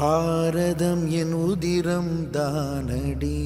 பாரதம் என் உதிரம் தானடி.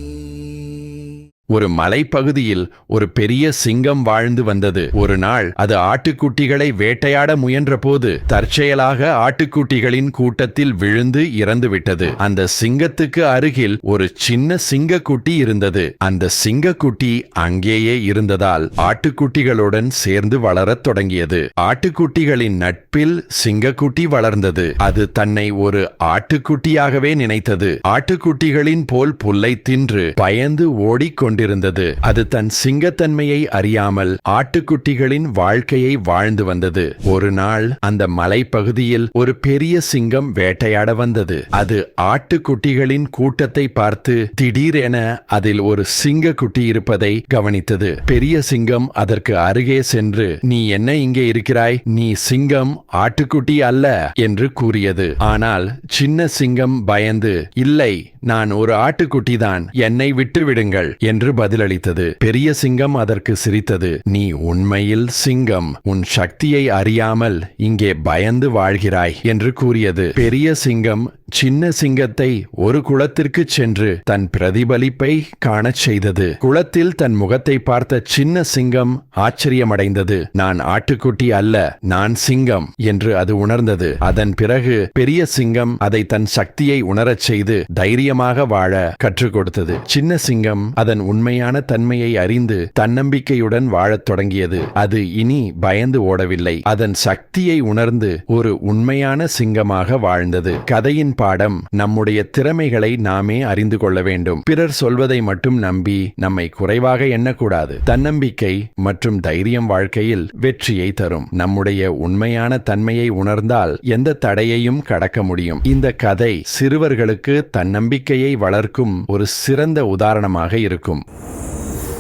ஒரு மலைப்பகுதியில் ஒரு பெரிய சிங்கம் வாழ்ந்து வந்தது. ஒரு நாள் அது ஆட்டுக்குட்டிகளை வேட்டையாட முயன்றபோது தற்செயலாக ஆட்டுக்குட்டிகளின் கூட்டத்தில் விழுந்து இறந்துவிட்டது. அந்த சிங்கத்துக்கு அருகில் ஒரு சின்ன சிங்கக்குட்டி இருந்தது. அந்த சிங்கக்குட்டி அங்கேயே இருந்ததால் ஆட்டுக்குட்டிகளுடன் சேர்ந்து வளரத் தொடங்கியது. ஆட்டுக்குட்டிகளின் நட்பில் சிங்கக்குட்டி வளர்ந்தது. அது தன்னை ஒரு ஆட்டுக்குட்டியாகவே நினைத்தது. ஆட்டுக்குட்டிகளின் போல் புல்லை தின்று பயந்து ஓடிக்கொண்டு கொண்டிருந்தது அது தன் சிங்கத்தன்மையை அறியாமல் ஆட்டுக்குட்டிகளின் வாழ்க்கையை வாழ்ந்து வந்தது. ஒரு நாள் அந்த மலைப்பகுதியில் ஒரு பெரிய சிங்கம் வேட்டையாட வந்தது. அது ஆட்டுக்குட்டிகளின் கூட்டத்தை பார்த்து திடீரென அதில் ஒரு சிங்க குட்டி இருப்பதை கவனித்தது. பெரிய சிங்கம் அதற்கு அருகே சென்று நீ என்ன இங்கே இருக்கிறாய்? நீ சிங்கம் ஆட்டுக்குட்டி அல்ல என்று கூறியது. ஆனால் சின்ன சிங்கம் பயந்து இல்லை நான் ஒரு ஆட்டுக்குட்டிதான். என்னை விட்டுவிடுங்கள் என்று என்று பதிலளித்தது. பெரிய சிங்கம் அதற்கு சிரித்தது. நீ உண்மையில் சிங்கம். உன் சக்தியை அறியாமல் இங்கே பயந்து வாழ்கிறாய் என்று கூறியது. பெரிய சிங்கம் சின்ன சிங்கத்தை ஒரு குளத்திற்கு சென்று தன் பிரதிபலிப்பை காணச் செய்தது. குளத்தில் தன் முகத்தை பார்த்த சின்ன சிங்கம் ஆச்சரியமடைந்தது. நான் ஆட்டுக்குட்டி அல்ல நான் சிங்கம் என்று அது உணர்ந்தது. அதன் பிறகு பெரிய சிங்கம் அதை தன் சக்தியை உணரச் செய்து தைரியமாக வாழ கற்றுக் கொடுத்தது. சின்ன சிங்கம் அதன் உண்மையான தன்மையை அறிந்து தன்னம்பிக்கையுடன் வாழத் தொடங்கியது. அது இனி பயந்து ஓடவில்லை. அதன் சக்தியை உணர்ந்து ஒரு உண்மையான சிங்கமாக வாழ்ந்தது. கதையின் பாடம் நம்முடைய திறமைகளை நாமே அறிந்து கொள்ள வேண்டும். பிறர் சொல்வதை மட்டும் நம்பி நம்மை குறைவாக எண்ணக்கூடாது. தன்னம்பிக்கை மற்றும் தைரியம் வாழ்க்கையில் வெற்றியை தரும். நம்முடைய உண்மையான தன்மையை உணர்ந்தால் எந்த தடையையும் கடக்க முடியும். இந்த கதை சிறுவர்களுக்கு தன்னம்பிக்கையை வளர்க்கும் ஒரு சிறந்த உதாரணமாக இருக்கும்.